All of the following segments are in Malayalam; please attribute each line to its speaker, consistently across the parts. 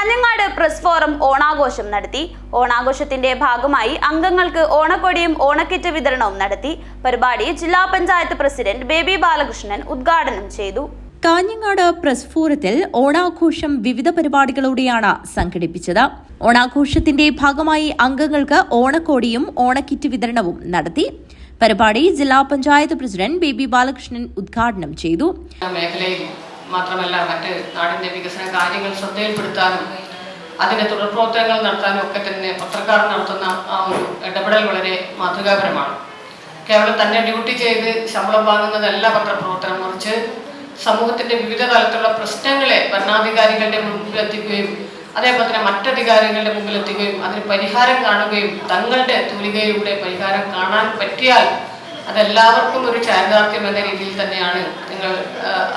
Speaker 1: കാഞ്ഞങ്ങാട് പ്രസ് ഫോറം ഓണാഘോഷം നടത്തി. ഓണാഘോഷത്തിന്റെ ഭാഗമായി അംഗങ്ങൾക്ക് ഓണക്കൊടിയും ഓണക്കിറ്റ് വിതരണവും നടത്തി. പരിപാടി ജില്ലാ പഞ്ചായത്ത് പ്രസിഡന്റ് ബേബി ബാലകൃഷ്ണൻ ഉദ്ഘാടനം ചെയ്തു.
Speaker 2: കാഞ്ഞങ്ങാട് പ്രസ് ഫോറത്തിൽ ഓണാഘോഷം വിവിധ പരിപാടികളോടെയാണ് സംഘടിപ്പിച്ചത്. ഓണാഘോഷത്തിന്റെ ഭാഗമായി അംഗങ്ങൾക്ക് ഓണക്കോടിയും ഓണക്കിറ്റ് വിതരണവും നടത്തി. പരിപാടി ജില്ലാ പഞ്ചായത്ത് പ്രസിഡന്റ് ബേബി ബാലകൃഷ്ണൻ ഉദ്ഘാടനം ചെയ്തു.
Speaker 3: മേഖലയിൽ മാത്രമല്ല മറ്റ് നാടിന്റെ വികസന കാര്യങ്ങൾ ശ്രദ്ധയിൽപ്പെടുത്താനും അതിന്റെ തുടർപ്രവർത്തനങ്ങൾ നടത്താനും ഒക്കെ തന്നെ പത്രക്കാർ നടത്തുന്ന ആ ഒരു ഇടപെടൽ വളരെ മാതൃകാപരമാണ്. കേവലം തന്നെ ഡ്യൂട്ടി ചെയ്ത് ശമ്പളം വാങ്ങുന്നതല്ല പത്രപ്രവർത്തനം മറിച്ച് സമൂഹത്തിന്റെ വിവിധ തലത്തിലുള്ള പ്രശ്നങ്ങളെ ഭരണാധികാരികളുടെ മുമ്പിലെത്തിക്കുകയും അതേപോലെ തന്നെ മറ്റധികാരികളുടെ മുമ്പിലെത്തിക്കുകയും അതിന് പരിഹാരം കാണുകയും തങ്ങളുടെ തൂലികയിലൂടെ പരിഹാരം കാണാൻ പറ്റിയാൽ അതെല്ലാവർക്കും ഒരു ചാരിതാർത്ഥ്യം എന്ന രീതിയിൽ തന്നെയാണ് നിങ്ങൾ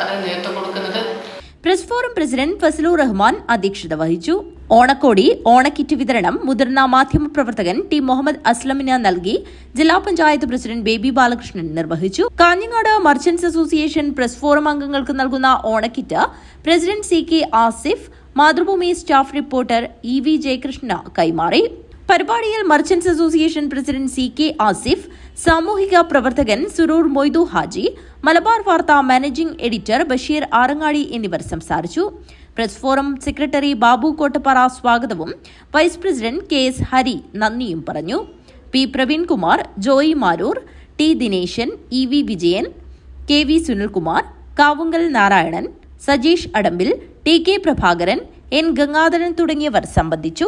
Speaker 3: അത് നേതൃത്വം കൊടുക്കുന്നത്.
Speaker 2: Press forum president Fazalur Rahman അധ്യക്ഷത വഹിച്ചു. ഓണക്കോടി ഓണക്കിറ്റ് വിതരണം മുതിർന്ന മാധ്യമപ്രവർത്തകൻ ടി മുഹമ്മദ് അസ്ലമിന് നൽകി. ജില്ലാ പഞ്ചായത്ത് പ്രസിഡന്റ് ബേബി ബാലകൃഷ്ണൻ നിർവഹിച്ചു. Kanhangad merchants association press forum അംഗങ്ങൾക്ക് നൽകുന്ന ഓണക്കിറ്റ് president C K Asif Mathrubhumi staff reporter E V Jayakrishna കൈമാറി. പരിപാടിയിൽ merchants association president C K Asif സാമൂഹിക പ്രവർത്തകൻ സുരൂർ മൊയ്തു ഹാജി മലബാർ വാർത്താ മാനേജിംഗ് എഡിറ്റർ ബഷീർ ആറങ്ങാടി എന്നിവർ സംസാരിച്ചു. Press forum secretary Babu Kottappara സ്വാഗതവും vice president K S Hari നന്ദിയും പറഞ്ഞു. P Praveenkumar Joy Maroor T Dineshan E V Vijayan K V Sunilkumar Kavungal Narayanan Sajeesh Adambil T K Prabhakaran N Gangadharan തുടങ്ങിയവർ സംബന്ധിച്ചു.